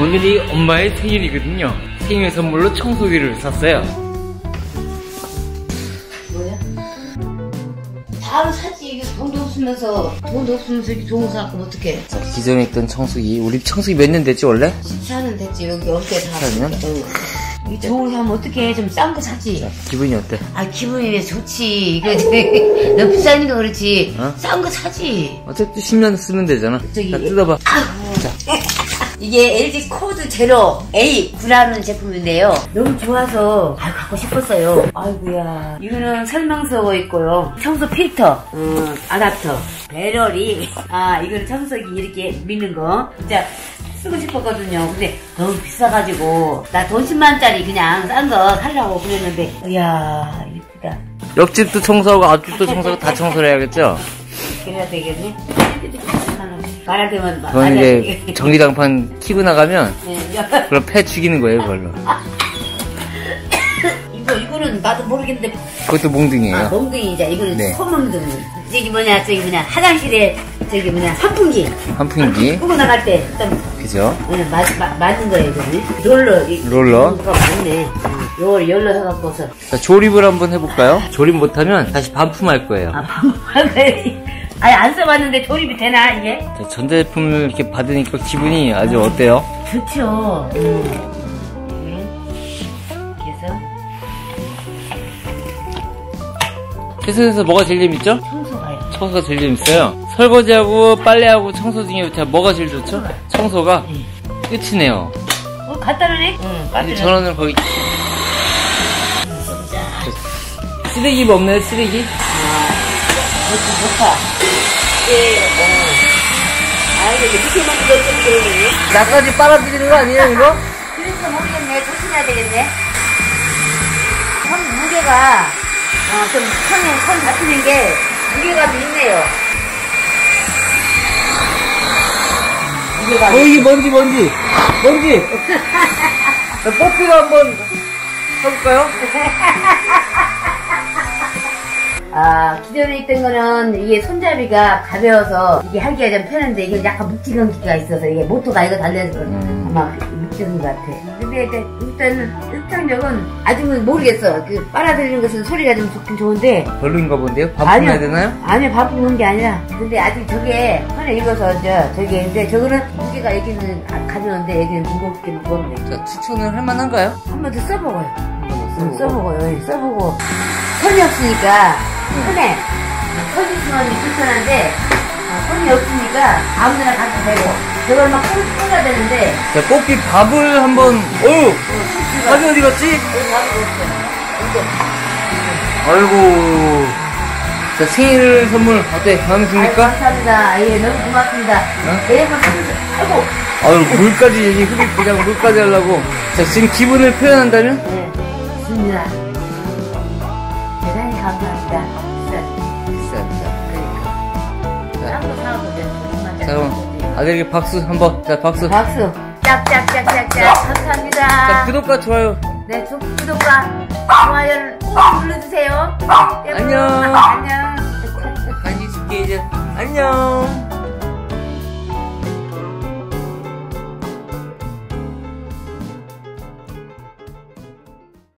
오늘이 엄마의 생일이거든요. 생일 선물로 청소기를 샀어요. 뭐야? 바로 사지 이게 돈도 없으면서 돈도 없으면서 이렇게 좋은 거 사면 어떡해 자, 기존에 있던 청소기. 우리 청소기 몇 년 됐지, 원래? 14년 됐지 여기 어떻게 다 14년? 응. 이 좋은 거 사면 어떡해 좀싼 거 사지 기분이 어때? 아 기분이 왜 좋지 이거 너무 비싸니까 그렇지 어? 싼거 사지 어차피 10년 쓰면 되잖아. 저기- 자, 뜯어봐. 이 게 LG 코드 제로 A9라는 제품인데요. 너무 좋아서 아 갖고 싶었어요. 아이고야. 이거는 설명서가 있고요. 청소 필터, 음, 아답터, 배럴이. 아 이거는 청소기 이렇게 미는 거. 진짜 쓰고 싶었거든요. 근데 너무 비싸가지고 나 돈 10만짜리 그냥 싼 거 살라고 그랬는데 이야 이쁘다. 옆집도 청소하고 앞집도 청소하고 다 청소를 해야겠죠? 그래야 되겠네. 때만 말- 그건 이제. 전기장판 키고 나가면 네. 그럼 패 죽이는 거예요, 그걸로. 이거 이거는 나도 모르겠는데 그것도 몽둥이에요. 아, 몽둥이자 이거는 네. 소몽둥이 저기 뭐냐 저기 뭐냐 화장실에 저기 뭐냐 선풍기 환풍기. 끄고 나갈 때 일단 그죠? 응, 맞, 맞, 맞는 거예요 이거는 롤러 이- 롤러? 이거 맞네 응, 요걸 열로 해갖고서 자, 조립을 한번 해볼까요? 조립 못하면 다시 반품할 거예요. 아 반말 아니 안 써봤는데 조립이 되나 이게? 자, 전자제품을 이렇게 받으니까 기분이 아주 어때요? 좋죠 음. 응. 그래서 세상에서 뭐가 제일 재밌죠? 청소가요 청소가 제일 재밌어요. 설거지하고 빨래하고 청소 중에 자, 뭐가 제일 좋죠? 청소가 끝이네요. 어 놓네? 응 갖다 전원을 거의 쓰레기 뭐 없나요? 쓰레기? 그것도 좋다 예 어. 아 이거 이렇게 것좀 그러네 나까지 빨아들이는 거 아니에요 이거? 그래서 모르겠네. 조심해야 되겠네. 손 무게가, 어, 좀 손에, 손 잡히는 게 무게가 좀 있네요. 무게가. 어 이게 뭔지 뭔지 뭔지 자, 뽀삐로 한번 해볼까요? 아, 기존에 있던 거는 이게 손잡이가 가벼워서 이게 하기가 좀 편한데 이게 약간 묵직한 기가 있어서 이게 모터가 이거 달려서 음. 아마 묵직한 것 같아. 근데 일단, 일단은, 일상력은 아직 모르겠어. 그 빨아들이는 것은 소리가 좀 좋긴 좋은데 별로인가 본데요? 반품해야 되나요? 아니요, 바쁘는 게 아니라. 근데 아직 저게 손에 익어서 저, 저게, 근데 저거는 무게가 여기는 아, 가벼운데 여기는 무겁게 무겁네. 자 추천을 할 만한가요? 한 번 더 써먹어요. 응, 써보고. 써보고요. 예, 써보고. 손이 없으니까, 손에, 좀 불편한데, 어, 손이 없으니까 아무데나 가도 되고, 저걸 막 꽂- 꽂아야 되는데, 자 뽀삐 밥을 한번 어우 밥이 어디 갔지? 여기. 아이고 자 생일 선물 어때? 마음에 아이고, 듭니까? 감사합니다. 예, 너무 고맙습니다. 어? 매번 선물, 아이고, 아유 물까지 여기 흡입 그냥 물까지 하려고 자 지금 기분을 표현한다면? 네, 좋습니다. 비쌉니다 그러니까. 딴거. 자 그럼 아들에게 박수 한번 자 박수 박수. 짝짝짝짝짝. 자 감사합니다. 구독과 좋아요 네, 조- 구독과 좋아요를 꼭 눌러주세요. 안녕. 안녕. 간식 줄게 이제 안녕